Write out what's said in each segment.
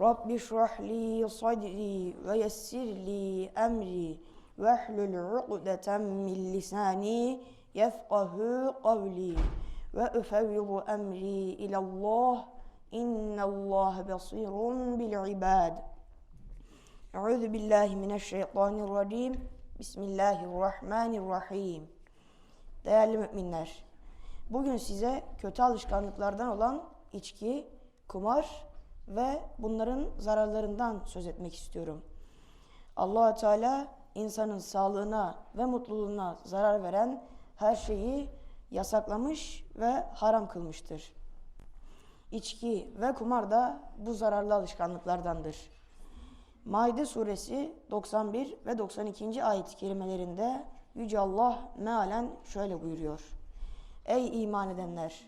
Rabbi şrah li sadri ve yessir li emri ve hlul uqdeten min lisani yefqahu kavli ve üfevvidu emri ilallah innallah basirun bil ibad. Euzu billahi mineşşeytanirracim. Bismillahirrahmanirrahim. Değerli müminler, bugün size kötü alışkanlıklardan olan içki, kumar ve bunların zararlarından söz etmek istiyorum. allah Teala insanın sağlığına ve mutluluğuna zarar veren her şeyi yasaklamış ve haram kılmıştır. İçki ve kumar da bu zararlı alışkanlıklardandır. Maide suresi 91 ve 92. ayet-i kerimelerinde Yüce Allah mealen şöyle buyuruyor. Ey iman edenler!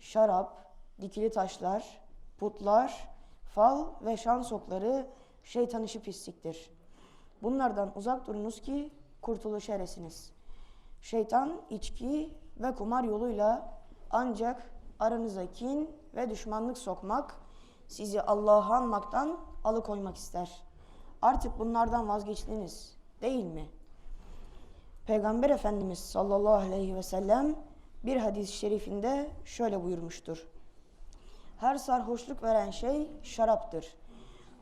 Şarap, dikili taşlar, putlar, fal ve şans okları şeytan işi pisliktir. Bunlardan uzak durunuz ki kurtuluş eresiniz. Şeytan içki ve kumar yoluyla ancak aranıza kin ve düşmanlık sokmak, sizi Allah'a anmaktan alıkoymak ister. Artık bunlardan vazgeçtiniz değil mi? Peygamber Efendimiz sallallahu aleyhi ve sellem bir hadis-i şerifinde şöyle buyurmuştur. Her sarhoşluk veren şey şaraptır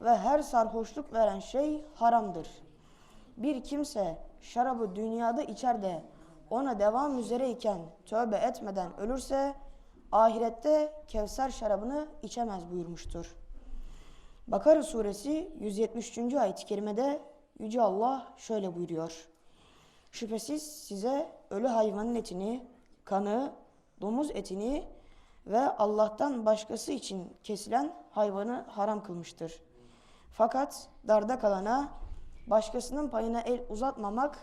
ve her sarhoşluk veren şey haramdır. Bir kimse şarabı dünyada içer de ona devam üzereyken tövbe etmeden ölürse ahirette Kevser şarabını içemez buyurmuştur. Bakara suresi 173. ayet-i kerimede Yüce Allah şöyle buyuruyor. Şüphesiz size ölü hayvanın etini, kanı, domuz etini ve Allah'tan başkası için kesilen hayvanı haram kılmıştır. Fakat darda kalana başkasının payına el uzatmamak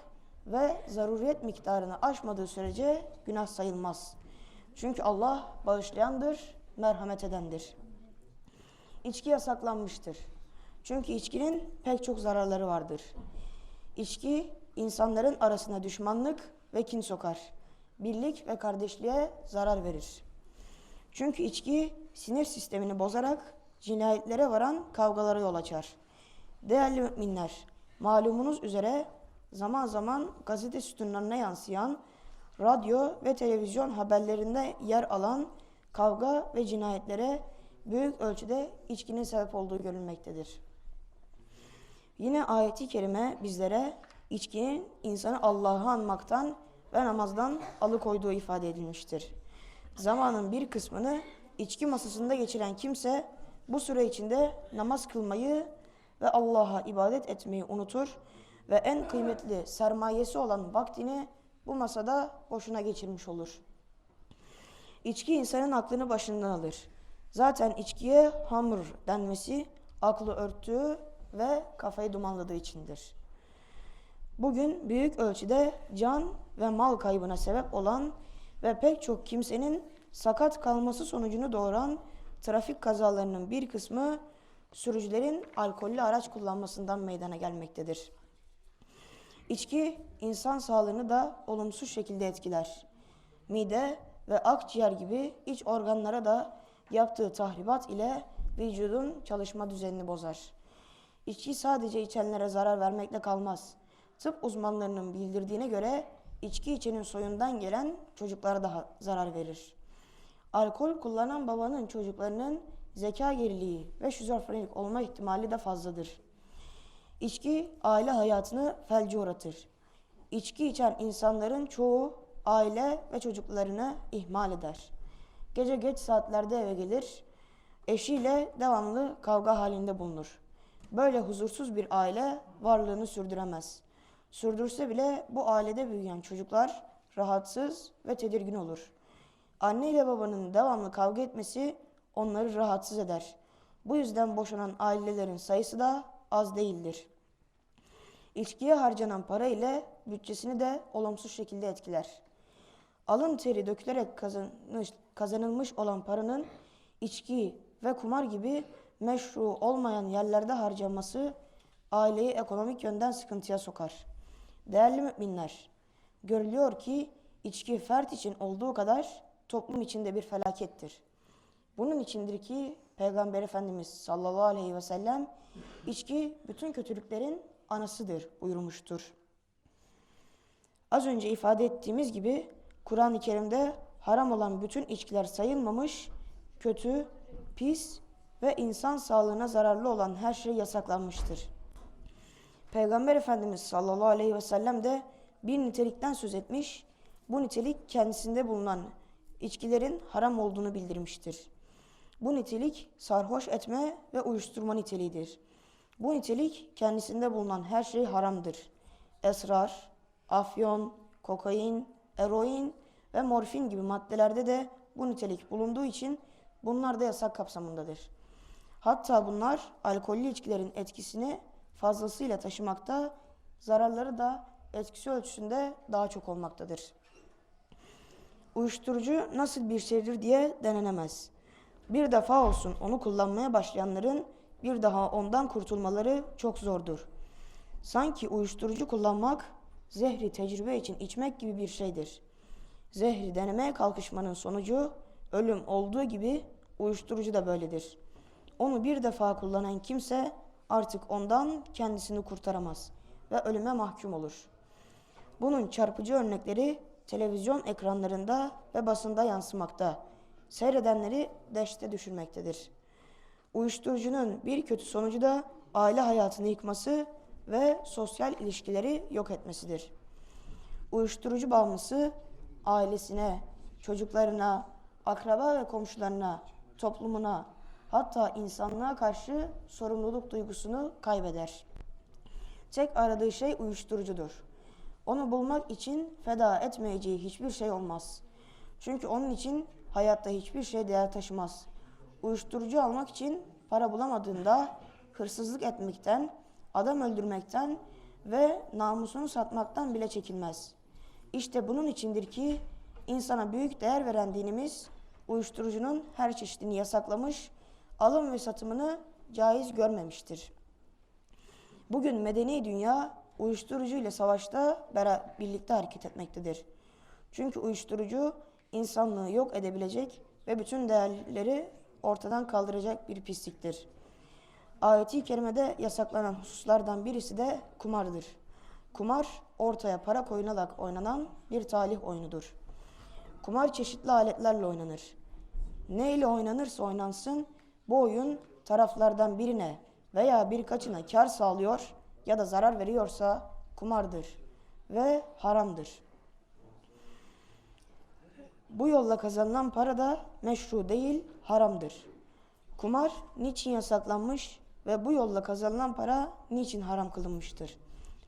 ve zaruriyet miktarını aşmadığı sürece günah sayılmaz. Çünkü Allah bağışlayandır, merhamet edendir. İçki yasaklanmıştır. Çünkü içkinin pek çok zararları vardır. İçki insanların arasına düşmanlık ve kin sokar. Birlik ve kardeşliğe zarar verir. Çünkü içki sinir sistemini bozarak cinayetlere varan kavgalara yol açar. Değerli müminler, malumunuz üzere zaman zaman gazete sütunlarına yansıyan, radyo ve televizyon haberlerinde yer alan kavga ve cinayetlere büyük ölçüde içkinin sebep olduğu görülmektedir. Yine ayeti kerime bizlere içkinin insanı Allah'ı anmaktan ve namazdan alıkoyduğu ifade edilmiştir. Zamanın bir kısmını içki masasında geçiren kimse bu süre içinde namaz kılmayı ve Allah'a ibadet etmeyi unutur ve en kıymetli sermayesi olan vaktini bu masada boşuna geçirmiş olur. İçki insanın aklını başından alır. Zaten içkiye hamur denmesi aklı örttüğü ve kafayı dumanladığı içindir. Bugün büyük ölçüde can ve mal kaybına sebep olan ve pek çok kimsenin sakat kalması sonucunu doğuran trafik kazalarının bir kısmı sürücülerin alkollü araç kullanmasından meydana gelmektedir. İçki insan sağlığını da olumsuz şekilde etkiler. Mide ve akciğer gibi iç organlara da yaptığı tahribat ile vücudun çalışma düzenini bozar. İçki sadece içenlere zarar vermekle kalmaz. Tıp uzmanlarının bildirdiğine göre içki içenin soyundan gelen çocuklara daha zarar verir. Alkol kullanan babanın çocuklarının zeka geriliği ve şizofrenik olma ihtimali de fazladır. İçki aile hayatını felce uğratır. İçki içen insanların çoğu aile ve çocuklarını ihmal eder. Gece geç saatlerde eve gelir, eşiyle devamlı kavga halinde bulunur. Böyle huzursuz bir aile varlığını sürdüremez. Sürdürse bile bu ailede büyüyen çocuklar rahatsız ve tedirgin olur. Anne ile babanın devamlı kavga etmesi onları rahatsız eder. Bu yüzden boşanan ailelerin sayısı da az değildir. İçkiye harcanan para ile bütçesini de olumsuz şekilde etkiler. Alın teri dökülerek kazanmış, kazanılmış olan paranın içki ve kumar gibi meşru olmayan yerlerde harcanması aileyi ekonomik yönden sıkıntıya sokar. Değerli müminler, görülüyor ki içki fert için olduğu kadar toplum içinde bir felakettir. Bunun içindir ki Peygamber Efendimiz sallallahu aleyhi ve sellem içki bütün kötülüklerin anasıdır buyurmuştur. Az önce ifade ettiğimiz gibi Kur'an-ı Kerim'de haram olan bütün içkiler sayılmamış, kötü, pis ve insan sağlığına zararlı olan her şey yasaklanmıştır. Peygamber Efendimiz sallallahu aleyhi ve sellem de bir nitelikten söz etmiş, bu nitelik kendisinde bulunan içkilerin haram olduğunu bildirmiştir. Bu nitelik sarhoş etme ve uyuşturma niteliğidir. Bu nitelik kendisinde bulunan her şey haramdır. Esrar, afyon, kokain, eroin ve morfin gibi maddelerde de bu nitelik bulunduğu için bunlar da yasak kapsamındadır. Hatta bunlar alkollü içkilerin etkisini fazlasıyla taşımakta, zararları da etkisi ölçüsünde daha çok olmaktadır. Uyuşturucu nasıl bir şeydir diye denenemez. Bir defa olsun onu kullanmaya başlayanların bir daha ondan kurtulmaları çok zordur. Sanki uyuşturucu kullanmak zehri tecrübe için içmek gibi bir şeydir. Zehri denemeye kalkışmanın sonucu ölüm olduğu gibi uyuşturucu da böyledir. Onu bir defa kullanan kimse artık ondan kendisini kurtaramaz ve ölüme mahkum olur. Bunun çarpıcı örnekleri televizyon ekranlarında ve basında yansımakta. Seyredenleri dehşete düşürmektedir. Uyuşturucunun bir kötü sonucu da aile hayatını yıkması ve sosyal ilişkileri yok etmesidir. Uyuşturucu bağımlısı ailesine, çocuklarına, akraba ve komşularına, toplumuna, hatta insanlığa karşı sorumluluk duygusunu kaybeder. Tek aradığı şey uyuşturucudur. Onu bulmak için feda etmeyeceği hiçbir şey olmaz. Çünkü onun için hayatta hiçbir şey değer taşımaz. Uyuşturucu almak için para bulamadığında hırsızlık etmekten, adam öldürmekten ve namusunu satmaktan bile çekinmez. İşte bunun içindir ki insana büyük değer veren dinimiz uyuşturucunun her çeşidini yasaklamış, alım ve satımını caiz görmemiştir. Bugün medeni dünya uyuşturucu ile savaşta birlikte hareket etmektedir. Çünkü uyuşturucu insanlığı yok edebilecek ve bütün değerleri ortadan kaldıracak bir pisliktir. Ayeti kerimede yasaklanan hususlardan birisi de kumardır. Kumar ortaya para koyularak oynanan bir talih oyunudur. Kumar çeşitli aletlerle oynanır. Ne ile oynanırsa oynansın bu oyun taraflardan birine veya birkaçına kar sağlıyor ya da zarar veriyorsa kumardır ve haramdır. Bu yolla kazanılan para da meşru değil, haramdır. Kumar niçin yasaklanmış ve bu yolla kazanılan para niçin haram kılınmıştır?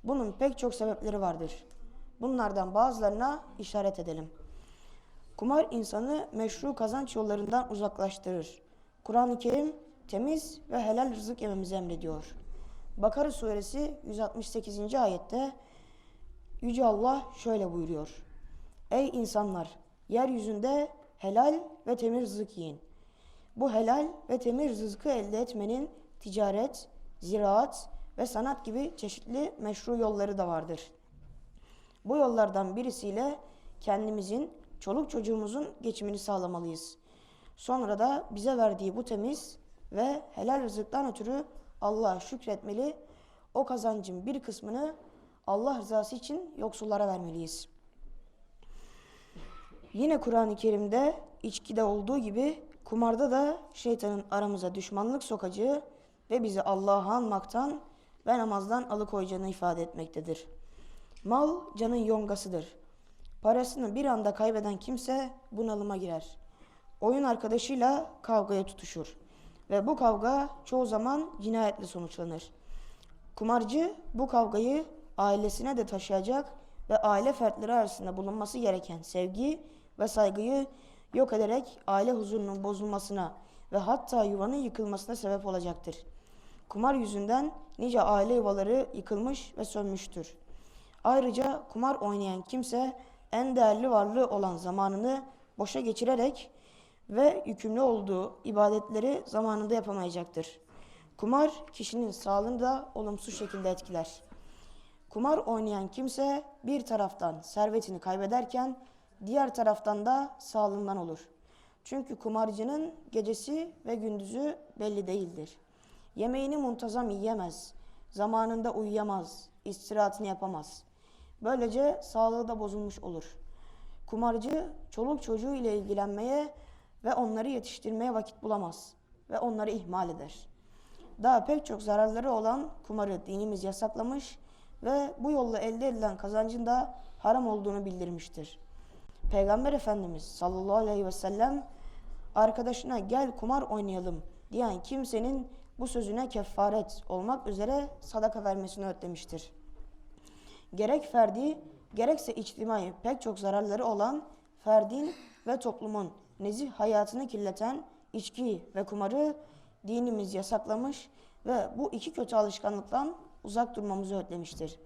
Bunun pek çok sebepleri vardır. Bunlardan bazılarına işaret edelim. Kumar insanı meşru kazanç yollarından uzaklaştırır. Kur'an-ı Kerim temiz ve helal rızık yememizi emrediyor. Bakara suresi 168. ayette Yüce Allah şöyle buyuruyor. Ey insanlar! Yeryüzünde helal ve temiz rızık yiyin. Bu helal ve temiz rızkı elde etmenin ticaret, ziraat ve sanat gibi çeşitli meşru yolları da vardır. Bu yollardan birisiyle kendimizin, çoluk çocuğumuzun geçimini sağlamalıyız. Sonra da bize verdiği bu temiz ve helal rızıktan ötürü Allah'a şükretmeli, o kazancın bir kısmını Allah rızası için yoksullara vermeliyiz. Yine Kur'an-ı Kerim'de içkide olduğu gibi kumarda da şeytanın aramıza düşmanlık sokacağı ve bizi Allah'a anmaktan ve namazdan alıkoyacağını ifade etmektedir. Mal canın yongasıdır. Parasını bir anda kaybeden kimse bunalıma girer. Oyun arkadaşıyla kavgaya tutuşur. Ve bu kavga çoğu zaman cinayetle sonuçlanır. Kumarcı bu kavgayı ailesine de taşıyacak ve aile fertleri arasında bulunması gereken sevgi ve saygıyı yok ederek aile huzurunun bozulmasına ve hatta yuvanın yıkılmasına sebep olacaktır. Kumar yüzünden nice aile yuvaları yıkılmış ve sönmüştür. Ayrıca kumar oynayan kimse en değerli varlığı olan zamanını boşa geçirerek ve yükümlü olduğu ibadetleri zamanında yapamayacaktır. Kumar kişinin sağlığını da olumsuz şekilde etkiler. Kumar oynayan kimse bir taraftan servetini kaybederken diğer taraftan da sağlığından olur. Çünkü kumarcının gecesi ve gündüzü belli değildir. Yemeğini muntazam yiyemez, zamanında uyuyamaz, istirahatini yapamaz. Böylece sağlığı da bozulmuş olur. Kumarcı çoluk çocuğu ile ilgilenmeye ve onları yetiştirmeye vakit bulamaz ve onları ihmal eder. Daha pek çok zararları olan kumarı dinimiz yasaklamış ve bu yolla elde edilen kazancın da haram olduğunu bildirmiştir. Peygamber Efendimiz sallallahu aleyhi ve sellem arkadaşına gel kumar oynayalım diyen kimsenin bu sözüne kefaret olmak üzere sadaka vermesini öğütlemiştir. Gerek ferdi gerekse içtimai pek çok zararları olan ferdin ve toplumun nezih hayatını kirleten içki ve kumarı dinimiz yasaklamış ve bu iki kötü alışkanlıktan uzak durmamızı öğütlemiştir.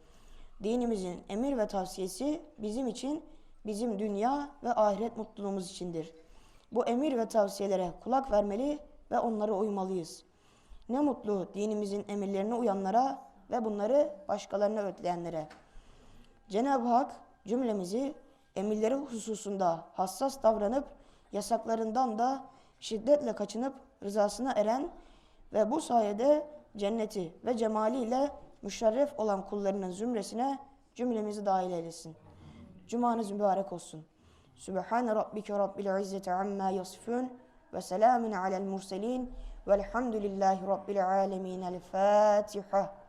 Dinimizin emir ve tavsiyesi bizim için, bizim dünya ve ahiret mutluluğumuz içindir. Bu emir ve tavsiyelere kulak vermeli ve onlara uymalıyız. Ne mutlu dinimizin emirlerine uyanlara ve bunları başkalarına öğütleyenlere. Cenab-ı Hak cümlemizi emirleri hususunda hassas davranıp yasaklarından da şiddetle kaçınıp rızasına eren ve bu sayede cenneti ve cemaliyle müşerref olan kullarının zümresine cümlemizi dahil eylesin. Cumanız mübarek olsun. Sübhane Rabbike Rabbil İzzeti Amma Yasifun ve selamun alel murselin velhamdülillahi Rabbil Alemin. El Fatiha.